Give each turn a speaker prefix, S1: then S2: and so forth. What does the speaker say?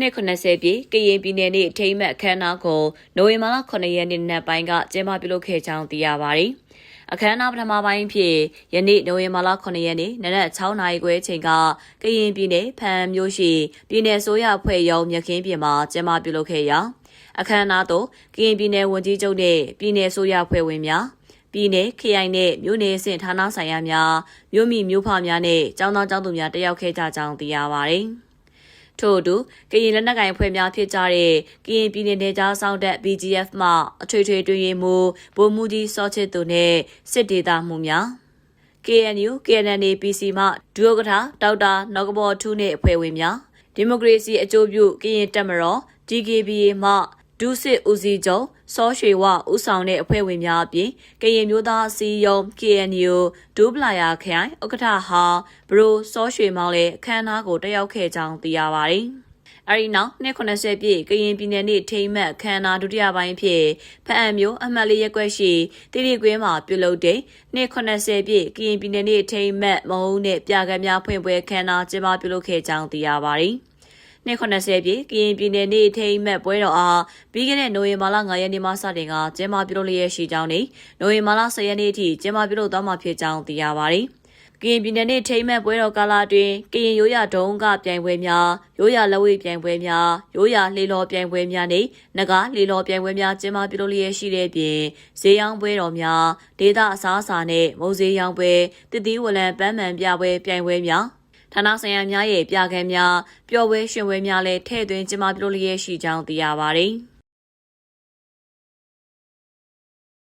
S1: 290ပြည့်ကရင်ပြည်နယ်နေ့အထိမ်းအမှတ်အခမ်းအနားကိုနိုဝင်ဘာလ9ရက်နေ့နက်ပိုင်းကကျင်းပပြုလုပ်ခဲ့ကြောင်းသိရပါတယ်။အခမ်းအနားပထမပိုင်းဖြစ်ယနေ့နိုဝင်ဘာလ9ရက်နေ့နနက်6နာရီခွဲချိန်ကကရင်ပြည်နယ်ဖန်မြို့ရှိပြည်နယ်ဆိုရအဖွဲ့ရုံးမြခင်းပြင်မှာကျင်းပပြုလုပ်ခဲ့ရာအခမ်းအနားသို့ကရင်ပြည်နယ်ဝန်ကြီးချုပ်နဲ့ပြည်နယ်ဆိုရအဖွဲ့ဝင်များပြည်내ခရိုင်နဲ့မြို့နယ်အဆင့်ဌာနဆိုင်ရာများမြို့မိမြို့ဖများနဲ့ကျောင်းသားကျောင်းသူများတက်ရောက်ခဲ့ကြကြောင်းသိရပါတယ်။ ထို့အတူကရင်လက်နက်ကိုင်အဖွဲ့များဖြစ်ကြတဲ့ကရင်ပြည်နယ်နယ်ကြားဆောင်တပ် BGF မှအထွေထွေတွင်ရင်မူဗိုလ်မှူးကြီးစောချစ်သူနဲ့စစ်ဒေသမှုများ KNU KNN PC မှဒုဥက္ကဋ္ဌဒေါက်တာနောက်ကဘော်ထူးနှင့်အဖွဲ့ဝင်များဒီမိုကရေစီအကျိုးပြုကရင်တပ်မတော် DKBA မှ ဒုစစ်ဦးစီးချုပ်စောရွှေဝဦးဆောင်တဲ့အဖွဲ့ဝင်များအပြင်ကရင်မျိုးသားအစည်းအရုံး KNU ဒူပလာယာခရိုင်ဥက္ကဋ္ဌဟာဘရိုစောရွှေမောင်လည်းအခမ်းအနားကိုတက်ရောက်ခဲ့ကြောင်းသိရပါတယ်။အဲဒီနောက်290ပြည့်ကရင်ပြည်နယ်နေ့ထိမ်းမှတ်ခမ်းနားဒုတိယပိုင်းဖြစ်ဖအံမျိုးအမှတ်လေးရက်ွက်ရှိတည်တည်ကွင်းမှာပြုလုပ်တဲ့290ပြည့်ကရင်ပြည်နယ်နေ့ထိမ်းမှတ်မဟုတ်တဲ့ပြကမ်းများဖွင့်ပွဲခမ်းနားကျင်းပပြုလုပ်ခဲ့ကြောင်းသိရပါတယ်။ နှစ်80ပြည့်ကရင်ပြည်နယ်နေ့ထိမ်းမှတ်ပွဲတော်အားပြီးခဲ့တဲ့နိုဝင်ဘာလ9ရက်နေ့မှစတင်ကကျင်းပပြုလုပ်လျက်ရှိကြောင်းနဲ့နိုဝင်ဘာလ10ရက်နေ့အထိကျင်းပပြုလုပ်သွားမှာဖြစ်ကြောင်းသိရပါတယ်။ကရင်ပြည်နယ်နေ့ထိမ်းမှတ်ပွဲတော်ကာလအတွင်းကရင်ရိုးရဒုံကပြိုင်ပွဲများရိုးရလက်ဝဲပြိုင်ပွဲများရိုးရလေလော်ပြိုင်ပွဲများနဲ့နဂါလေလော်ပြိုင်ပွဲများကျင်းပပြုလုပ်လျက်ရှိတဲ့ပြင်ဈေးရောင်းပွဲတော်များဒေသအစားအစာနဲ့မုံဈေးရောင်းပွဲတတိဝလံပန်းမှန်ပြပွဲပြိုင်ပွဲများ ဌာနဆိုင်ရာများရဲ့ပြကံများပျော်ပွဲရှင်ပွဲများလည်းထည့်သွင်းကျင်းပပြုလုပ်လျက်ရှိကြောင်းသိရပါတယ်။